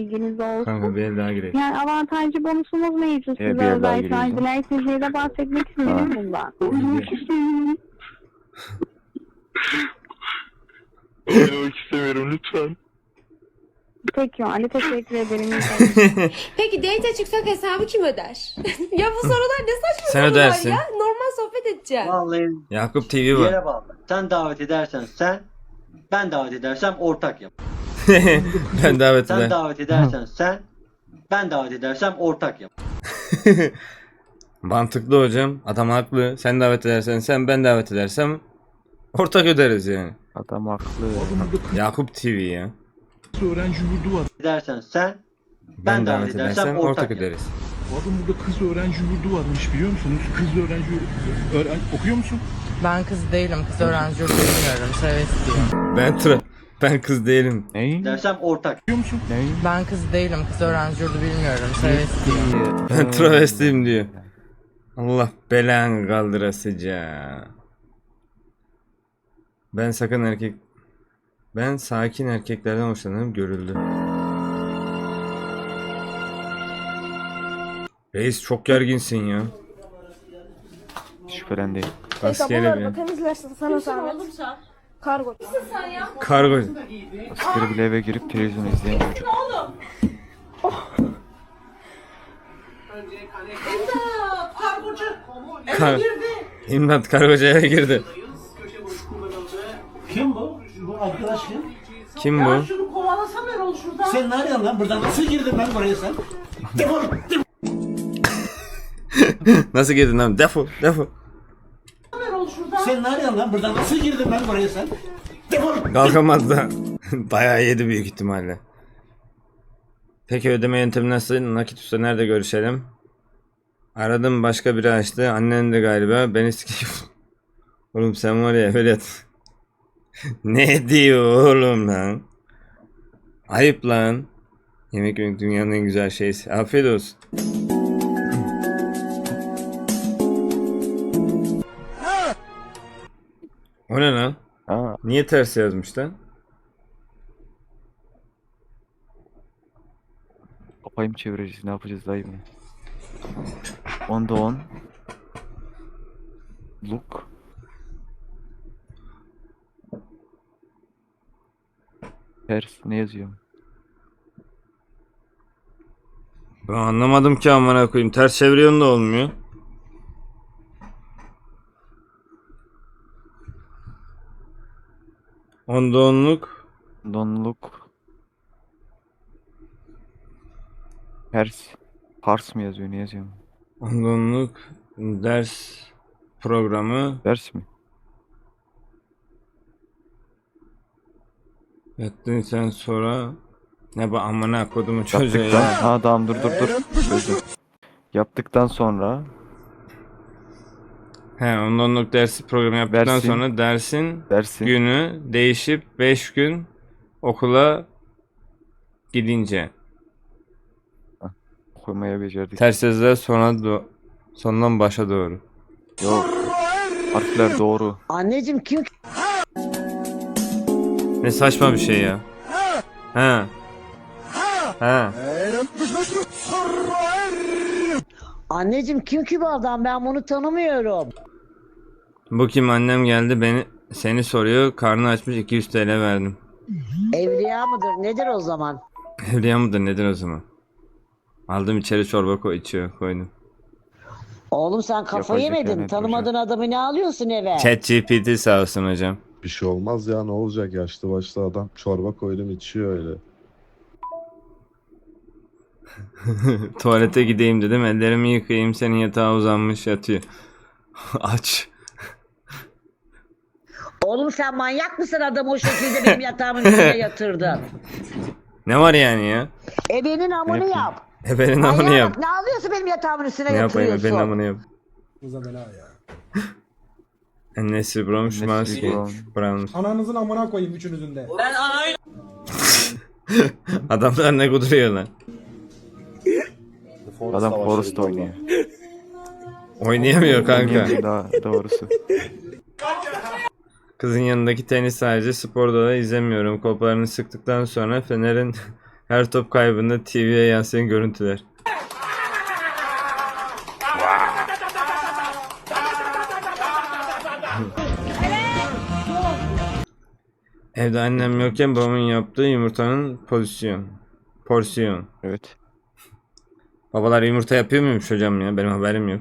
bilginiz olsun. Kanka bir daha girelim. Yani avantajlı bonusumuz mevcut Evet, size özel. Yani dilerseniz yine de bahsetmek isterim bundan. Oynamak istemiyorum lütfen. Peki Ali teşekkür ederim. Peki date çıksak hesabı kim öder? ya bu sorular ne saçma Sen sorular ödersin. ya. Normal sohbet edeceğim. Vallahi Yakup TV var. yere bağlı. Sen davet edersen sen, ben davet edersem ortak yap. ben davet Sen davet edersen sen, ben davet edersem ortak yap. Mantıklı hocam. Adam haklı. Sen davet edersen sen ben davet edersem ortak öderiz yani. Adam haklı. Yakup TV ya. Öğrenci yurdu var. Edersen sen, Ben, davet edersem ortak, yap. öderiz. Adam burada kız öğrenci yurdu varmış biliyor musunuz? Kız öğrenci yurdu. Öğren... Okuyor musun? Ben kız değilim. Kız öğrenci yurdu bilmiyorum. Seves diyor. Ben tra ben kız değilim. Ney? Dersem ortak. Ney? Ben kız değilim. Kız öğrenci yurdu bilmiyorum. Diyor. Ben travestiyim diyor. Allah belanı kaldırasıca. Ben sakın erkek ben sakin erkeklerden hoşlanırım görüldü. Reis çok gerginsin ya. Şüphelendeyim. Askeri bir. temizlersin sana zahmet. Kargo. Kargo. Askeri bile eve girip televizyon izleyen çocuk. Kar İmdat kargocu eve girdi. Kim bu? Bu arkadaş kim? Kim bu? Şunu kovalasana Erol şuradan. Sen nereden lan? Buradan nasıl girdin ben buraya sen? Defol! Nasıl girdin lan? Defol, defol. Sen nereden lan? Buradan nasıl girdin ben buraya sen? Defol! Kalkamaz da. Bayağı yedi büyük ihtimalle. Peki ödeme yöntemi nasıl? Nakit usta nerede görüşelim? Aradım başka biri açtı. Annen de galiba. Beni sikeyim. Oğlum sen var ya Vedat. ne diyor oğlum lan? Ayıp lan. Yemek yemek dünyanın en güzel şeysi. Afiyet olsun. O ne lan? Aa, Niye ters yazmış lan? kafayı mı çevireceğiz? Ne yapacağız dayı mı? Onda on. Look. Ters ne yazıyor? Ben anlamadım ki amına koyayım. Ters çeviriyorsun da olmuyor. Onda onluk. Don't look. Ters. Pars mı yazıyor? Ne yazıyor? Onda onluk. Ders programı. Ders mi? Yattın sen sonra. Ne bu amına kodumu çocuğu Yaptıktan... ya. Ha tamam dur dur dur. Çözdüm. Yaptıktan sonra He onda onluk dersi programı yaptıktan Dersin. sonra dersin dersin. günü değişip 5 gün okula gidince. Koymaya becerdik. Ters yazılar sonra do- sondan başa doğru. Yok. Harfler doğru. Anneciğim kim? Ne saçma bir şey ya. Ha. Ha. Anneciğim kim ki bu adam? Ben bunu tanımıyorum. Bu kim annem geldi beni seni soruyor. Karnı açmış 200 TL verdim. Evliya mıdır? Nedir o zaman? Evliya mıdır nedir o zaman? Aldım içeri çorba koy içiyor koydum. Oğlum sen kafayı Yapacak yemedin. yani, Tanımadığın adamı ne alıyorsun eve? Chat GPT sağ olsun hocam. Bir şey olmaz ya ne olacak yaşlı başlı adam çorba koydum içiyor öyle. Tuvalete gideyim dedim ellerimi yıkayayım senin yatağa uzanmış yatıyor. Aç. Oğlum sen manyak mısın adamı o şekilde benim yatağımın üstüne yatırdın? Ne var yani ya? Ebenin amını yap. Ebenin amını yap. Ne alıyorsun benim yatağımın üstüne Ne yapayım yatırıyorsun? ebenin amını yap. Nesli Brown, Şimanski, Brown. Brown. Ananızın amına koyayım üçünüzün de. Adamlar ne kuduruyor lan? Adam Forest oynuyor. Oynayamıyor kanka. Oynayamıyor daha doğrusu. Kızın yanındaki tenis sadece sporda da izlemiyorum. Koplarını sıktıktan sonra Fener'in Her top kaybında TV'ye yansıyan görüntüler. Evde annem yokken babamın yaptığı yumurtanın pozisyon. Porsiyon. Evet. Babalar yumurta yapıyor muymuş hocam ya? Benim haberim yok.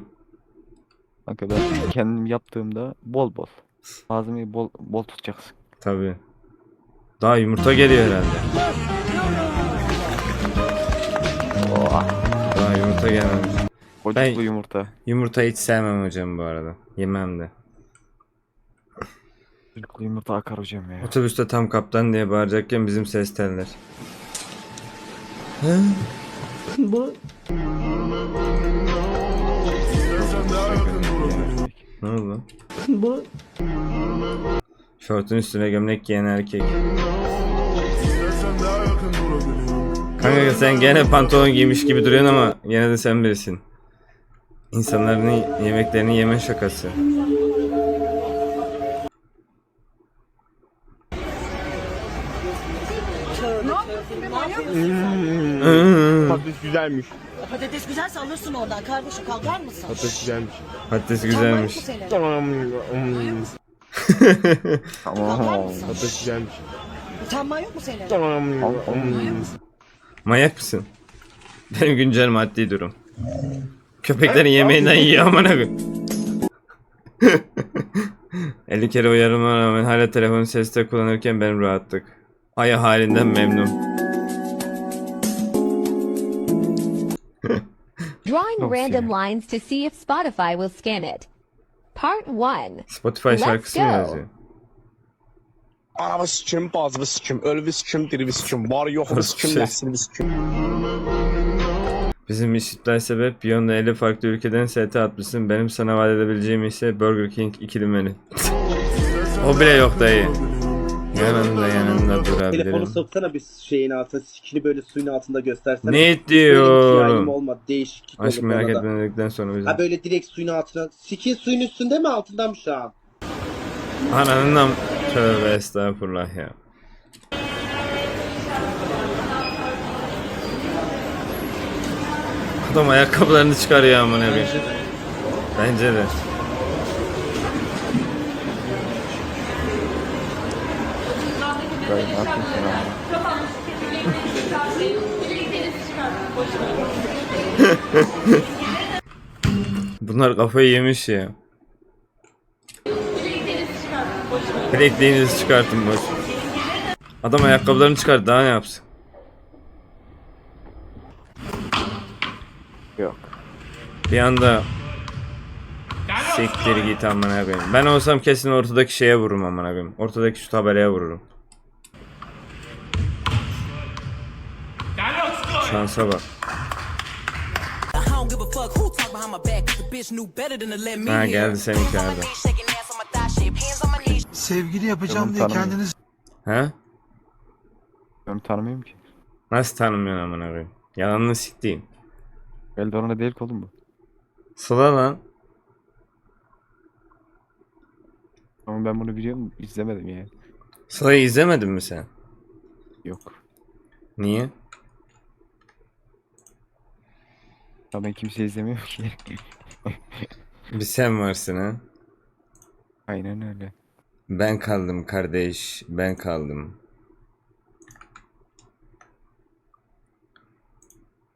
Kanka ben kendim yaptığımda bol bol. Malzemeyi bol bol tutacaksın. Tabii. Daha yumurta geliyor herhalde. Daha yumurta gelmemiş. Kocuklu Ben- yumurta. Yumurta hiç sevmem hocam bu arada. Yemem de. Kocuklu yumurta akar hocam ya. Otobüste tam kaptan diye bağıracakken bizim ses teller. Ne oldu? Şortun üstüne gömlek giyen erkek. Kanka sen gene pantolon giymiş gibi duruyorsun ama yine de sen birisin. İnsanların yemeklerini yeme şakası. Hmm. Patates güzelmiş. Patates güzelse alırsın oradan kardeşim kalkar mısın? Patates güzelmiş. Patates güzelmiş. Tamam. Tamam. Patates güzelmiş. Utanma yok mu senin? Tamam. Manyak mısın? Benim güncel maddi durum. Köpeklerin yemeğinden yiyor amına koyayım. 50 kere uyarılmama rağmen hala telefonu seste kullanırken benim rahatlık. Aya halinden memnun. Random lines to see if Spotify will scan it. Part 1. Spotify Let's şarkısı mı go. yazıyor? Anamı sikim, bazımı sikim, ölümü sikim, dirimi sikim, var yokumu sikim, Şey. neslimi sikim. Bizim işitler sebep Beyond'da 50 farklı ülkeden ST atmışsın. Benim sana vaat edebileceğim ise Burger King ikili menü. o bile yok dayı. Yanında yanında durabilirim. soksana bir şeyin altına, sikini böyle suyun altında göstersene. Ne diyorum? olmadı, değişiklik Aşk merak etme dedikten sonra bizim. böyle direkt suyun altına, sikin suyun üstünde mi altında mı şu an? Ananın Tövbe estağfurullah ya. Adam ayakkabılarını çıkarıyor amına koyayım. Bence de. Dayı ne yapıyorsun ya? Bunlar kafayı yemiş ya. Bilekliğinizi çıkartın boş. Adam ayakkabılarını çıkart daha ne yapsın? Yok. Bir anda Siktir git amına koyayım. Ben olsam kesin ortadaki şeye vururum amına koyayım. Ortadaki şu tabelaya vururum. Şansa bak. Ha geldi seninki abi. Sevgili yapacağım diye tanımıyorum. kendiniz Ha? Ben tanımıyorum ki. Nasıl tanımıyorsun amına koyayım? Yalanını siktiğim. Eldorana değil ki oğlum bu. Sıla lan. Ama ben bunu biliyorum izlemedim yani. Sıla'yı izlemedin mi sen? Yok. Niye? Ben kimse izlemiyorum ki. Bir sen varsın ha. Aynen öyle. Ben kaldım kardeş. Ben kaldım.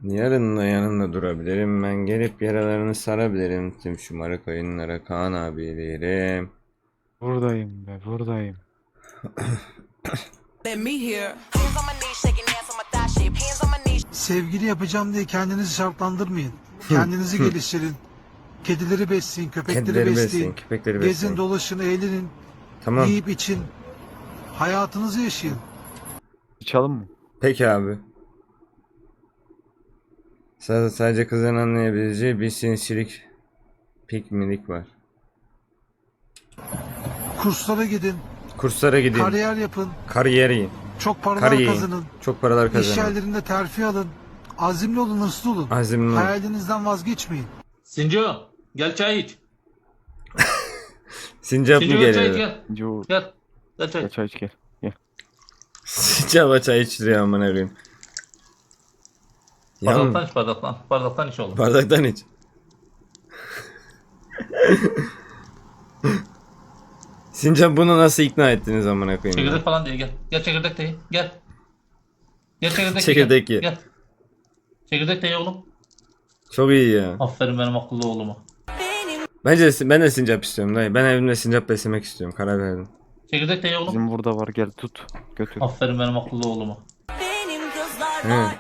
Yarınla yanında durabilirim. Ben gelip yaralarını sarabilirim. Tüm şımarık oyunlara Kaan abi derim. Buradayım be buradayım. Sevgili yapacağım diye kendinizi şartlandırmayın. Kendinizi geliştirin. Kedileri besleyin, köpekleri Kedileri besleyin. besleyin, köpekleri Gezin, besleyin. dolaşın, eğlenin, Tamam. yiyip için. Hayatınızı yaşayın. Çalın mı? Peki abi. Sadece, sadece kızın anlayabileceği bir sinsilik pikmilik var. Kurslara gidin, Kurslara gidin. kariyer yapın, Kariyeri. Çok paralar kazanın. Çok paralar İş kazanın. yerlerinde terfi alın. Azimli olun, hırslı olun. Azimli. Hayalinizden vazgeçmeyin. Sinco, gel çay iç. Sincap mı geliyor? gel. Yo. Gel. Gel çay. Gel çay iç gel. Gel. Sincap'a çay içiriyor amına koyayım. Yan, iç bardaktan. Bardaktan iç oğlum. bardaktan iç. Sincap bunu nasıl ikna ettiniz amına koyayım ya? falan diye gel. Gel çekirdek de ye. Gel. Gel çekirdek Çekirdek ye. Gel. Çekirdek de ye oğlum. Çok iyi ya. Aferin benim akıllı oğluma. Bence de- ben de sincap istiyorum dayı. Ben evimde sincap beslemek istiyorum. Karar verdim. Çekirdek de ye oğlum. Bizim burada var gel tut. Götür. Aferin benim akıllı oğluma. He.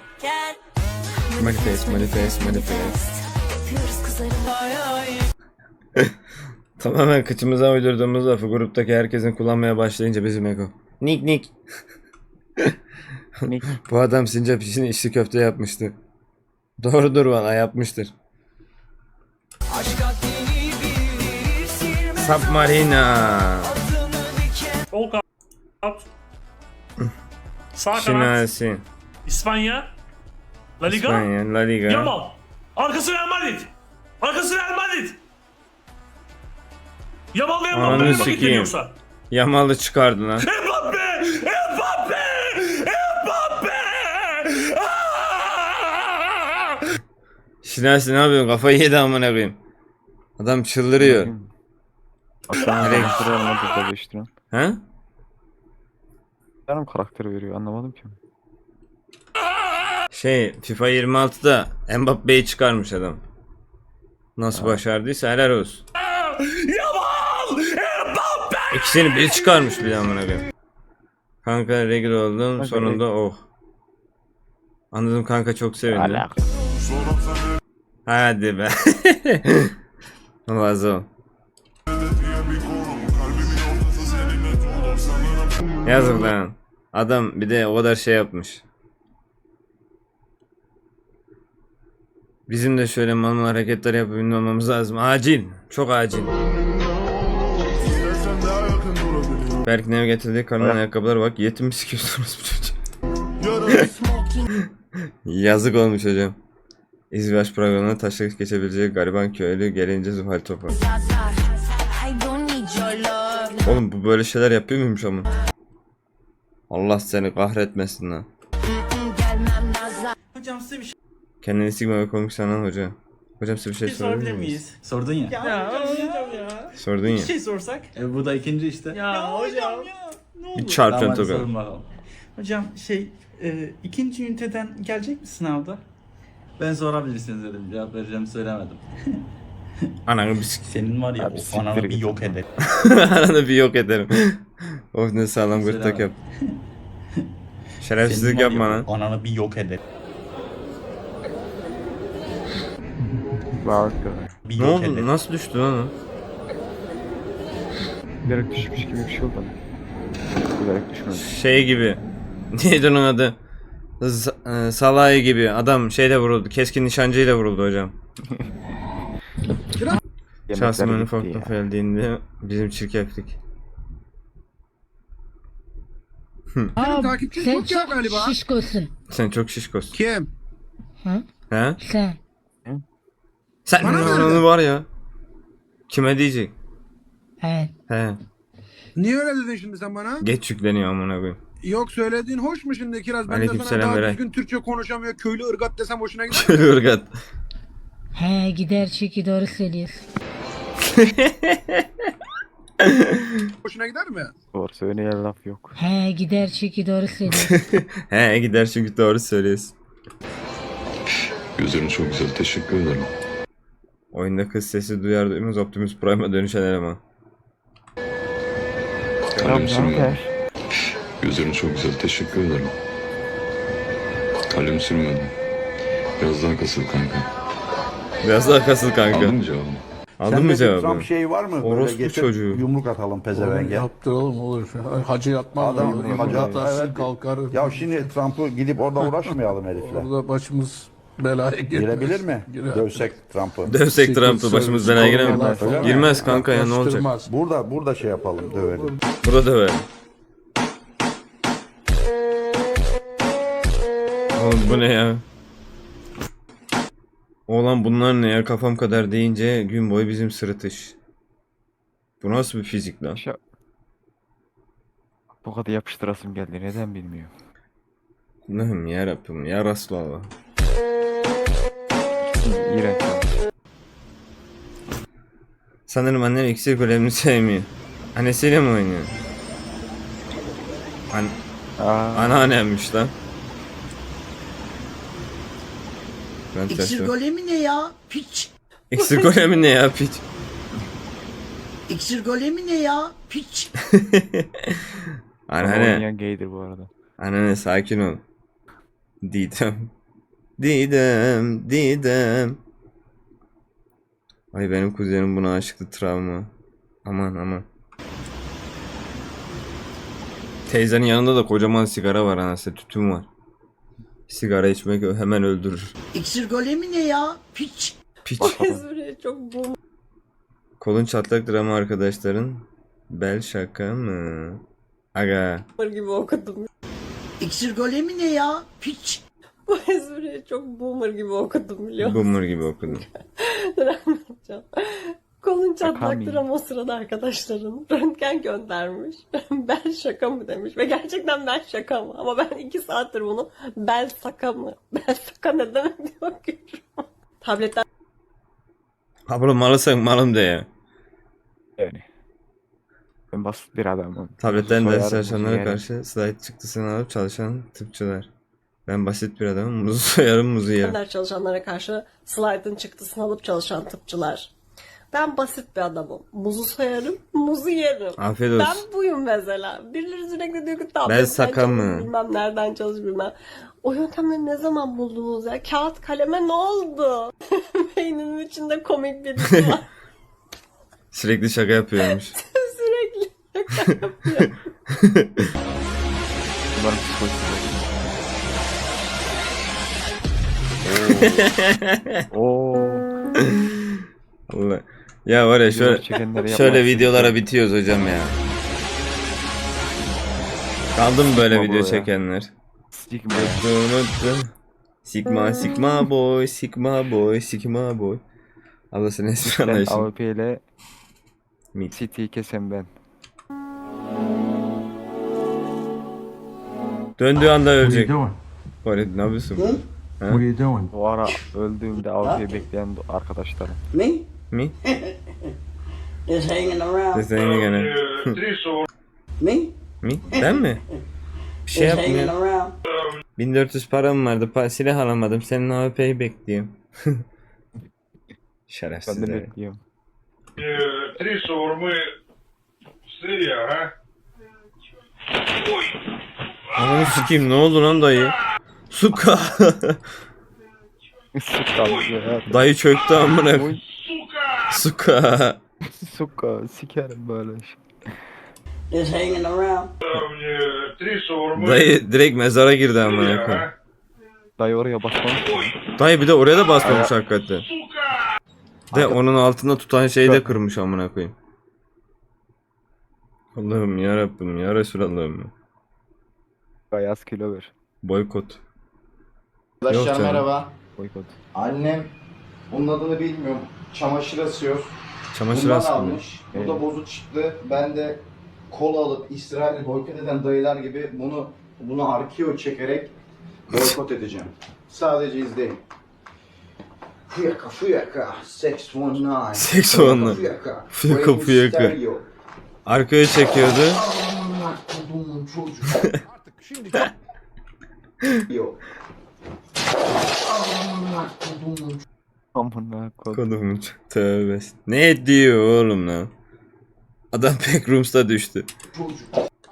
Manifest, manifest, manifest. Tamamen kıçımıza uydurduğumuz lafı gruptaki herkesin kullanmaya başlayınca bizim ego. Nik nik. Nik. Bu adam sincap için içli köfte yapmıştı. Doğrudur valla yapmıştır. Submarina. Sol kanat. Sağ Şinasi. İspanya. La İspanya, La Liga. Yamal. Arkası Real Madrid. Arkası Real Madrid. Yamal ve Ananı Mbappe'nin sikeyim. vakit yoksa. Yamal'ı çıkardı lan. Mbappe! Mbappe! Mbappe! Aa! Şinasi ne yapıyorsun? Kafayı yedi amına koyayım. Adam çıldırıyor. Aslan Direkt- karakteri anlamadım da değiştiren. He? Benim karakteri veriyor anlamadım ki. Şey FIFA 26'da Mbappe'yi çıkarmış adam. Nasıl başardıysa helal olsun. Yamal! İkisini bir çıkarmış bir amına koyayım. Kanka regl oldum Kanka, sonunda oh. Anladım kanka çok sevindim. Alak. Hadi be. Vazo. Yazık lan. Adam bir de o kadar şey yapmış. Bizim de şöyle mal hareketler olmamız lazım. Acil. Çok acil. Berk ne getirdi? Karnın ayakkabıları bak. Yetim sikiyorsunuz bu çocuğu. Yazık olmuş hocam. İzbaş programına taşak geçebilecek gariban köylü gelince Zuhal Topu. Oğlum bu böyle şeyler yapıyor muymuş ama? Allah seni kahretmesin lan. Hocam size bir şey Kendini sigma ve komik sanan hoca. Hocam size bir şey sorabilir miyiz? Sordun ya. Ya, ya. Sordun ya. şey sorsak. E bu da ikinci işte. Ya, hocam ya. Ne Bir olur. çarpıyorsun toka. bakalım. Hocam şey e, ikinci üniteden gelecek mi sınavda? Ben sorabilirsiniz dedim. Cevap vereceğim söylemedim. Ananı bir. Senin var ya Abi o siktir ananı bir git. yok eder. Ananı bir yok ederim. of ne sağlam gırtlak Selam. yap. Şerefsizlik yapma lan. Ananı bir yok eder. Bir Ne yok oldu? Nasıl düştü lan o? Bilerek düşmüş gibi bir şey oldu. Bilerek düşmedi. Şey gibi. Neydi onun adı? Z- e, Salay gibi. Adam şeyle vuruldu. Keskin nişancıyla vuruldu hocam. Şahsım ya. laf geldiğinde bizim çirkeflik. Senin takipçin çok ya galiba. Şişkosun. Sen çok şişkosun. Kim? He? Sen. Sen Bana mı onu var ya. Kime diyecek? Evet. He. Niye öyle dedin şimdi sen bana? Geç yükleniyor amına koyayım. Yok söylediğin hoş mu şimdi Kiraz? Ben de Aleykümselam sana daha Beray. düzgün Türkçe konuşamıyor. Köylü ırgat desem hoşuna gider. Irgat. He gider çünkü doğru söylüyorsun. hoşuna gider mi? Doğru söyleyen laf yok. He gider çünkü doğru söylüyorsun. He gider çünkü doğru söylüyorsun. Gözlerin çok güzel teşekkür ederim. Oyunda kız sesi duyar duymaz Optimus Prime'a dönüşen eleman. Selam kanka. Gözlerin çok güzel teşekkür ederim. Kalem sürmedim. Biraz daha kasıl kanka. Biraz daha kasıl kanka. Aldın mı cevabını? Aldın mı cevabı? şey var mı? Orospu çocuğu. Yumruk atalım pezevenge. Yaptır oğlum olur. Hacı yatmaz. Adam hacı- yatarsın evet. kalkar. Ya şimdi Trump'ı gidip orada uğraşmayalım herifle. Orada başımız belaya girer. Girebilir mi? Girer. Dövsek Trump'ı. Dövsek Trump'ı başımız belaya girer mi? Öyle mi? Girmez kanka ya ne olacak? Yaklaştırmaz. Burada burada şey yapalım dövelim. Burada böyle. Oğlum bu ne ya? Oğlan bunlar ne ya kafam kadar deyince gün boyu bizim sırıtış. Bu nasıl bir fizik lan? Şu... Bu kadar yapıştırasım geldi neden bilmiyorum. Allah'ım ya Rabbim ya Resulallah. Sanırım annem iksir golemini sevmiyor. Annesiyle mi oynuyor? An Aa, anneannemmiş lan. Ben İksir golemi ne ya? Piç. İksir golemi ne ya piç? İksir golemi ne ya? Piç. ama Anneanne, oynayan gaydir bu arada. anneanne sakin ol. Didem. Didem, Didem. Ay benim kuzenim buna aşıktı travma. Aman aman. Teyzenin yanında da kocaman sigara var anasını tütün var. Sigara içmek hemen öldürür. İksir golemi ne ya? Piç. Piç. Ezbere çok boomer Kolun çatlaktır ama arkadaşların. Bel şaka mı? Aga. gibi okudum. İksir golemi ne ya? Piç. Bu ezbere çok boomer gibi okudum biliyor musun? Boomer gibi okudum. Anlatacağım. Kolun çatlaktır ama o sırada arkadaşların röntgen göndermiş. bel şaka mı demiş. Ve gerçekten bel şaka mı? Ama ben iki saattir bunu bel saka mı? Bel saka ne demek diye bakıyorum. Tabletten Abla malısın malım de ya. Yani. Ben basit bir adamım. Tabletten ders çalışanlara karşı slide çıktısını alıp çalışan tıpçılar. Ben basit bir adamım. Muzu soyarım muzu yerim. ders çalışanlara karşı slide'ın çıktısını alıp çalışan tıpçılar. Ben basit bir adamım. Muzu soyarım, muzu yerim. Afiyet olsun. Ben buyum mesela. Birileri sürekli diyor ki tabletten Ben saka çalış, mı? Bilmem nereden çalış bilmem. O yöntemleri ne zaman buldunuz ya? Kağıt kaleme ne oldu? Beynimin içinde komik birisi var. Sürekli şaka yapıyormuş. Sürekli şaka yapıyor. Oo. Allah. Ya var ya şöyle, şöyle videolara bitiyoruz hocam ya. Kaldı mı böyle Sigma video bu ya. çekenler? Sigma. Sigma Sigma boy Sigma boy Sigma boy. Allah senin espri Ben anlayışın. AWP ile Mid. City'yi kesen ben. Döndüğü anda ölecek. doing? Orada ne yapıyorsun? What are you doing? O ara öldüğümde AWP bekleyen do- arkadaşlarım. Me? Mi? Just hanging around. Seslerini gene. Me? Mi? Ben mi? Bir şey yapmıyorum. around. 1400 param vardı. Pa silah alamadım. Senin AWP'yi bekliyorum. Ben Şerefsiz. de herif. bekliyorum. Три шаурмы сырья, а? Ananı sikeyim ne oldu lan dayı? Suka. Suka. Dayı çöktü amına. Suka. Suka. Sikerim böyle şey. Just hanging around. Dayı direkt mezara girdi amına koyayım. Dayı oraya basmamış. Dayı bir de oraya da basmamış hakikaten. De onun altında tutan şeyi de kırmış amına koyayım. Allah'ım ya Rabbim ya Resulallah'ım. Ayaz kilo ver. Boykot. Arkadaşlar canım. merhaba. Boykot. Annem bunun adını bilmiyorum. Çamaşır asıyor. Çamaşır Bundan askı. almış. Bu da bozuk çıktı. Ben de kola alıp İsrail'i boykot eden dayılar gibi bunu bunu arkeo çekerek boykot edeceğim. Sadece izleyin. Fuyaka fuyaka 619 619. Fuyaka Fuyaka, Fuyaka. Arkaya çekiyordu. Kodumun çocuğu. Yok. Amına kodum. Kodumun tövbe. Ne diyor oğlum lan? Adam Backrooms'ta düştü.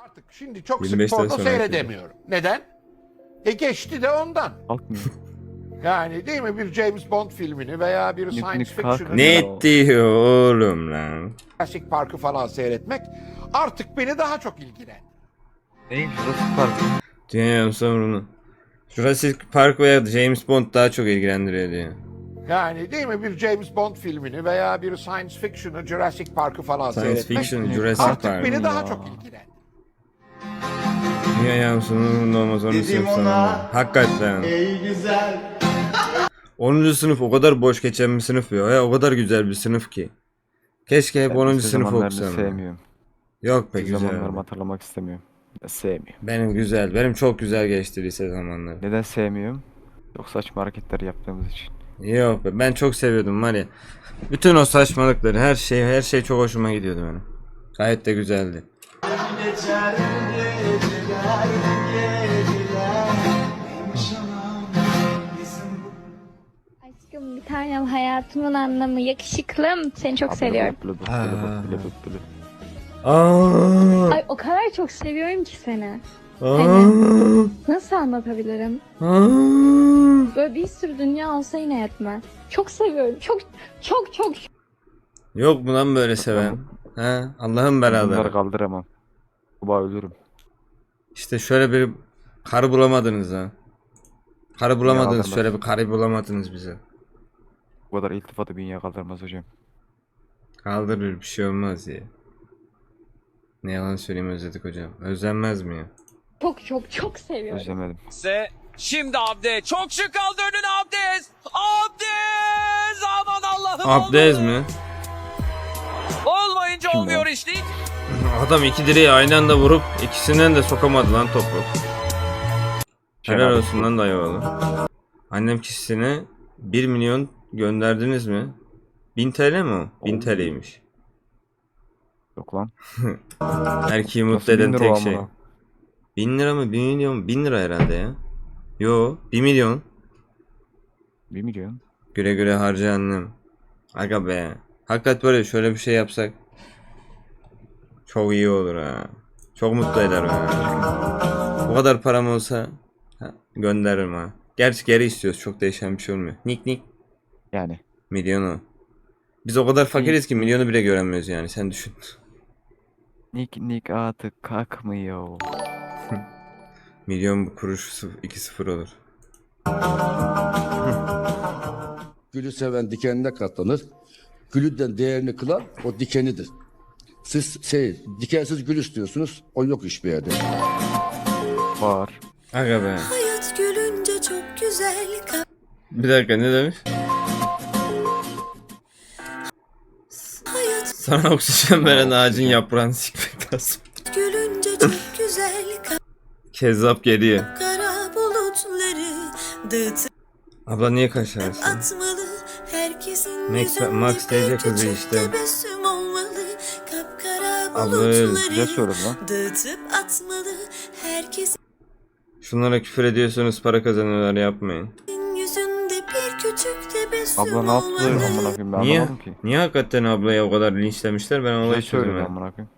Artık şimdi çok 25 sık tane porno sonra seyredemiyorum. Neden? E geçti de ondan. Kalkmıyor. Yani değil mi bir James Bond filmini veya bir science kalk- fiction'ı, Ne diyor oğlum lan? Jurassic Park'ı falan seyretmek artık beni daha çok ilgilen. Neymiş Jurassic Park? Diyemem sorunu. Jurassic Park veya James Bond daha çok ilgilendiriyor diyor. Yani değil mi bir James Bond filmini veya bir science fiction'ı Jurassic Park'ı falan Science seyretmek Fiction, Jurassic artık Park. beni daha çok ilgilen. Niye sonunda olmaz 10. sınıf sonunda. Hakikaten. Ey güzel. 10. sınıf o kadar boş geçen bir sınıf ya. ya o kadar güzel bir sınıf ki. Keşke hep Ben 10. lise sınıf ya. sevmiyorum. Yok be Lise güzel. zamanlarımı hatırlamak istemiyorum. Sevmiyorum. Benim güzel. Benim çok güzel geçti lise zamanları. Neden sevmiyorum? Çok saçma hareketler yaptığımız için. Yok be ben çok seviyordum var ya. Bütün o saçmalıkları her şey her şey çok hoşuma gidiyordu benim. Gayet de güzeldi. Aşkım bir tanem hayatımın anlamı yakışıklım. Seni çok seviyorum. Aa. Aa, Ay o kadar çok seviyorum ki seni. aa, Nasıl anlatabilirim? aa. Böyle bir sürü dünya olsa yine yetmez. Çok seviyorum. Çok çok çok Yok mu lan böyle seven? Ha, Allah'ın Bunları belaları. kaldıramam. Baba ölürüm. İşte şöyle bir karı bulamadınız ha. Karı bulamadınız, şöyle bir karı bulamadınız bize. Bu kadar iltifatı bünye kaldırmaz hocam. Kaldırır bir şey olmaz ya. Ne yalan söyleyeyim özledik hocam. Özlenmez mi ya? çok çok çok seviyorum. Özlemedim. Şimdi Abde. Çok şık kaldı önüne Abdez. Abdez. Aman Allah'ım. Abdez mi? Olmayınca Kim olmuyor işte. Adam iki direği aynı anda vurup ikisinden de sokamadı lan topu. Helal olsun lan dayı oğlu. Annem kişisine 1 milyon gönderdiniz mi? 1000 TL mi o? 1000 Oo. TL'ymiş. Yok lan. Erkeği mutlu eden bin o tek şey. amına? 1000 lira mı? 1 milyon mu? 1000 lira herhalde ya. Yo 1 milyon. Bir milyon. Güle güle harca annem. Aga be. Hakikat böyle şöyle bir şey yapsak. Çok iyi olur ha. Çok mutlu eder ha. Bu kadar param olsa ha, gönderirim ha. Gerçi geri istiyoruz. Çok değişen bir şey olmuyor. Nik nik. Yani. Milyonu. Biz o kadar fakiriz ki milyonu bile göremiyoruz yani. Sen düşün. Nik nik artık kalkmıyor. Milyon kuruş 2-0 olur. Gülü seven dikenine katlanır. Gülünden değerini kılan o dikenidir. Siz şey, dikensiz gül istiyorsunuz. O yok hiçbir yerde. Var. Aga be. Hayat gülünce çok güzel. Bir dakika ne demiş? Hayat Sana oksijen veren ağacın yaprağını sikmek lazım. gülünce çok güzel. Kezzap geliyor. Kara bulutları dağıtıp Abla niye kaşarsın? atmalı. Herkesin Max- yüzünde Max bir TC kızı küçük işte. tebessüm olmalı. Kapkara Abla öyle, bulutları söyledin lan. dağıtıp atmalı. Herkesin Şunlara küfür ediyorsunuz para kazanıyorlar yapmayın. yüzünde bir küçük tebessüm Abla ne yaptı olmalı. amına koyayım ben Niye? anlamadım ki. Niye hakikaten ablaya o kadar linçlemişler ben Ne olayı söyledi çözemedim. amına koyayım?